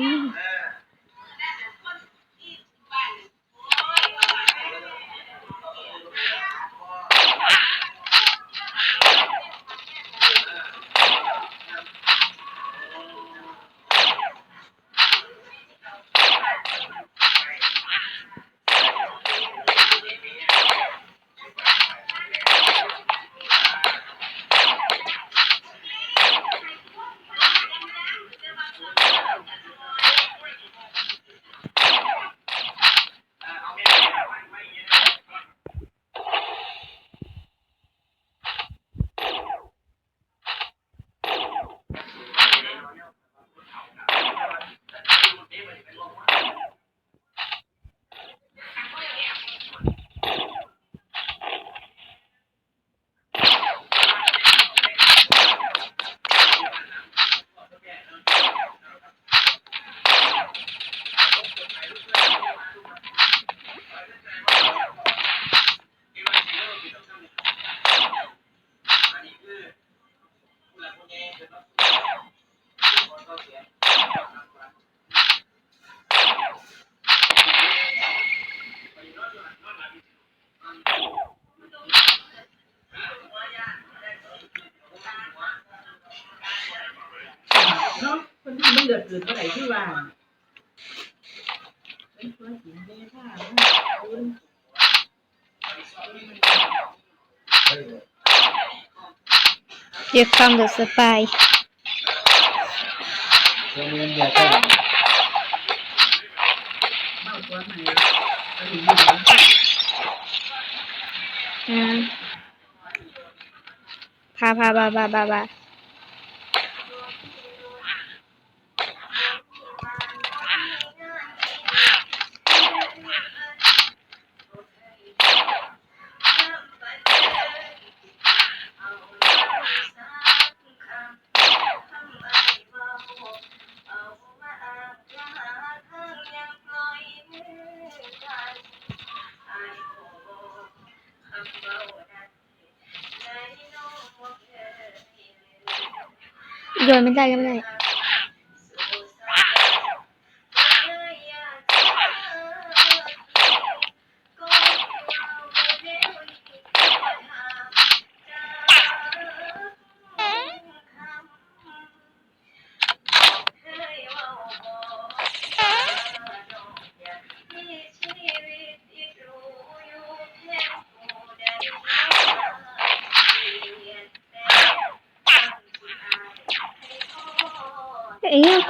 อื คนที่มันเดือดเกินเท่าไหร่ที่ว่าเป็นคนสีเมท่าคุณเรียกคำเดอะสปายโรงเรียนเดียวกันเมาตัวใหม่ไปถึงอยู่แล้วอืมพาพาบาบาบาบา โยนไม่ได้ก็ไม่ได้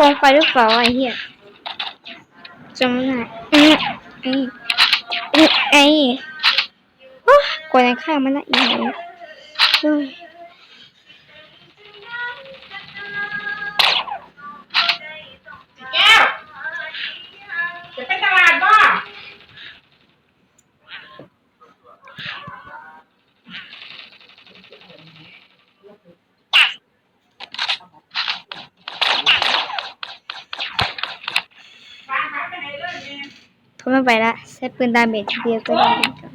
ไอ้เหี้ยกองไฟหรือเปล่าไอ้เหี้ยจำไม่ได้ไอ้ไอ้กว่าจะฆ่ามันละอีกเลย ทนไม่ไหวละใช้ปืนดาเมจทีเดียวก็ได้เหมือนกัน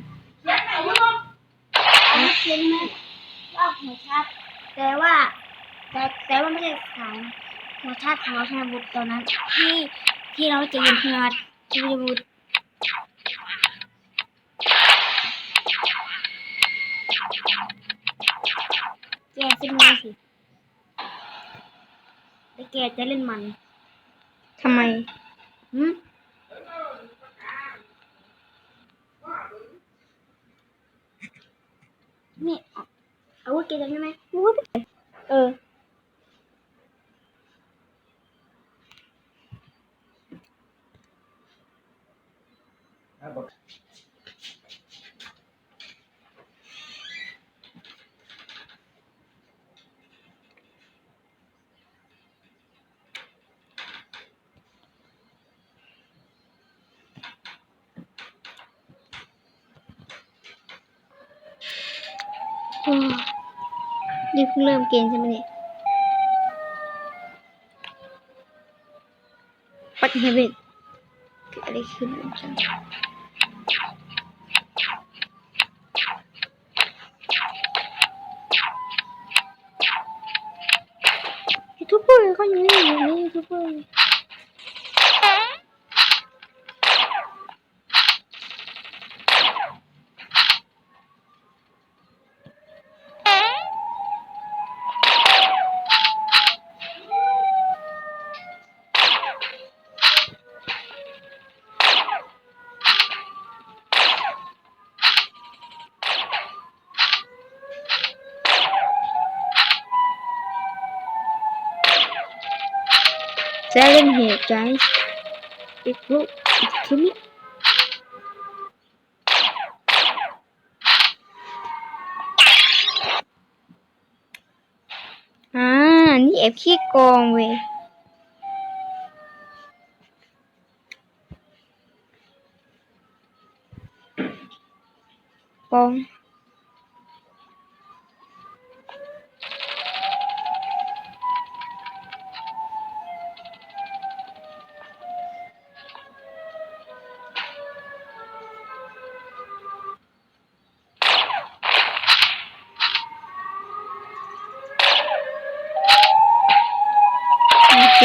เห็นไหมว่าหัวชาติแต่ว่า แต่แต่ว่าไม่ใช่สายหัวชาติของเราชนะบุตรตอนนั้นที่ที่เราจะยิงเพื่อนที่จะบุตรแกสิมือสิแต่แกจะเล่นมันทำไมหืมนี่เอา อาวุธแกจำไนี่เพิ่งเริ่มเกมใช่ไหมเนี่ยปัดเฮเบตเกิดอะไรขึ้นจังทุกคนก็อยังไม่อยู่นี่ทุกคน Silent Hill guys อีกรูปอีกคลิปนี้อ่านี่แอบขี้โกงเว้ย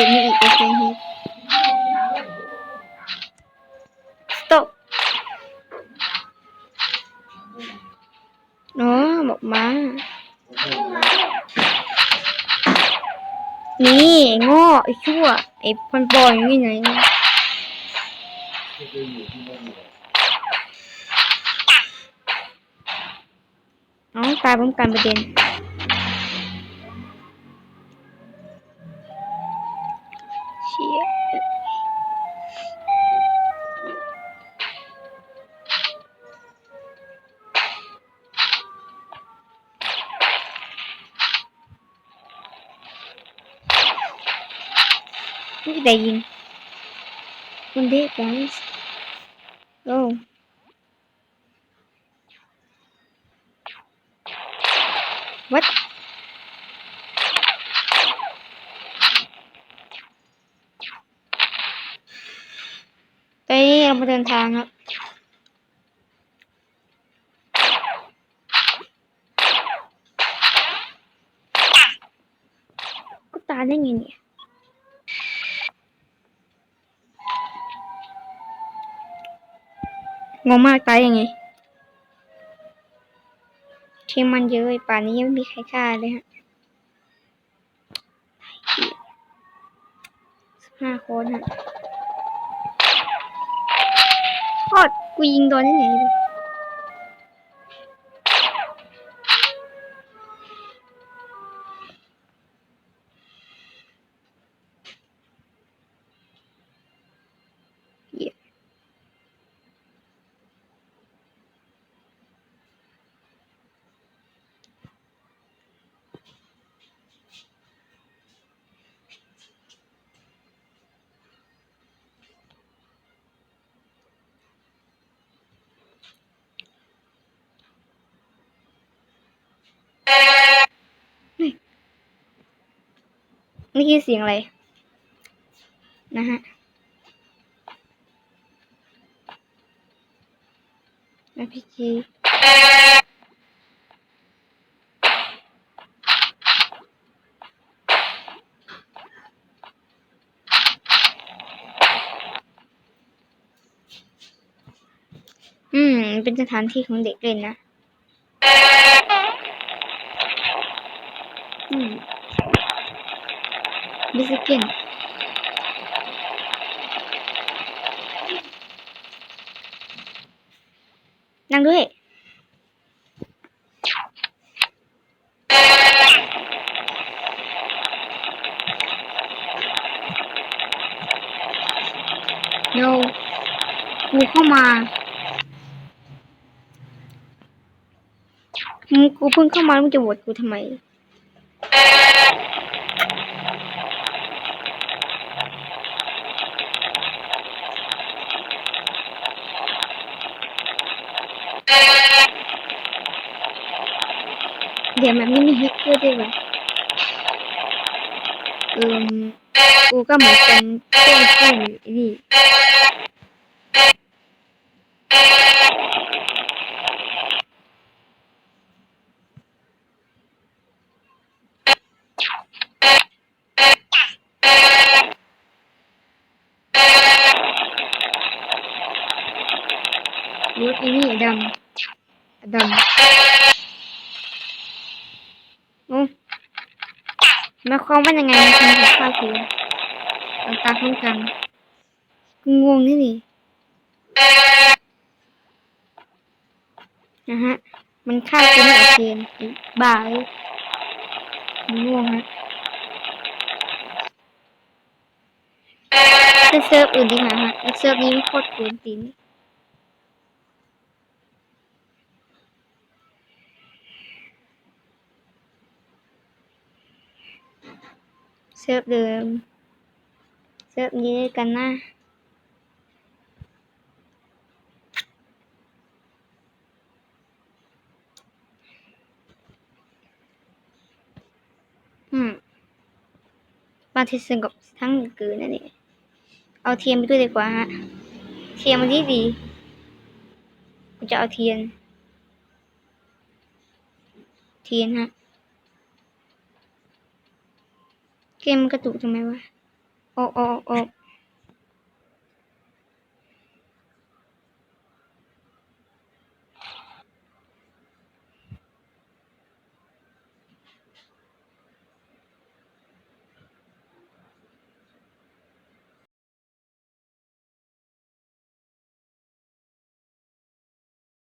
ปองมาเขียนนี่อีกโอเคเฮ็ด stop อ๋อบอกมา นี่ไอ้โง่ไอ้ชั่วไอ้พันปอยอยู่ที่ไหนเนี่ยน้องตายพร้อมกันประเด็น ไม่ได้ยินคนเด็ก guys oh what ตอนนี้เรามาเดินทางครับก็ตายได้ไงเนี่ย งงมากตายยังไงทีมันเยอะป่านนี้ยังไม่มีใครฆ่าเลยฮะห้าคนฮะทอดกูยิงโดนนี้ไงเลย นี่คือเสียงอะไร นะฮะ นะพี่จีอืม เป็นสถานที่ของเด็กเล่นนะ อืม บิส กินนั่งด้วยโยกูเข้ามามึงกูเพิ่งเข้ามาแล้วมึงจะโหวตกูทำไม เดี๋ยวมันไม่มีแฮกเกอร์ด้วยวะเอืมกูก็เหมือนเป็นเพื่อนเพื่อนนี่รถไอ้นี่ดำดำโอ้ห มายความว่ายังไงมันถึงฆ่ากูเอาตาพร้อมกันกูงงนี่นี่นะฮะ มันฆ่ากูไม่โอเคไอ้บ้าเอ้ยง่วงฮะเล่นเซิร์ฟอื่นดีกว่าฮะเซิร์ฟนี้โคตรกวนตีน เซิร์ฟเดิม เซิร์ฟนี้ด้วยกันนะอืมบางทีสงบทั้งเกินนั่นเองเอาเทียนไปด้วยดีกว่าฮะ เทียนมันดีดีกูจะเอาเทียน เทียนฮะ เกมกระตุกทำไมวะโอ้โอ้โอ้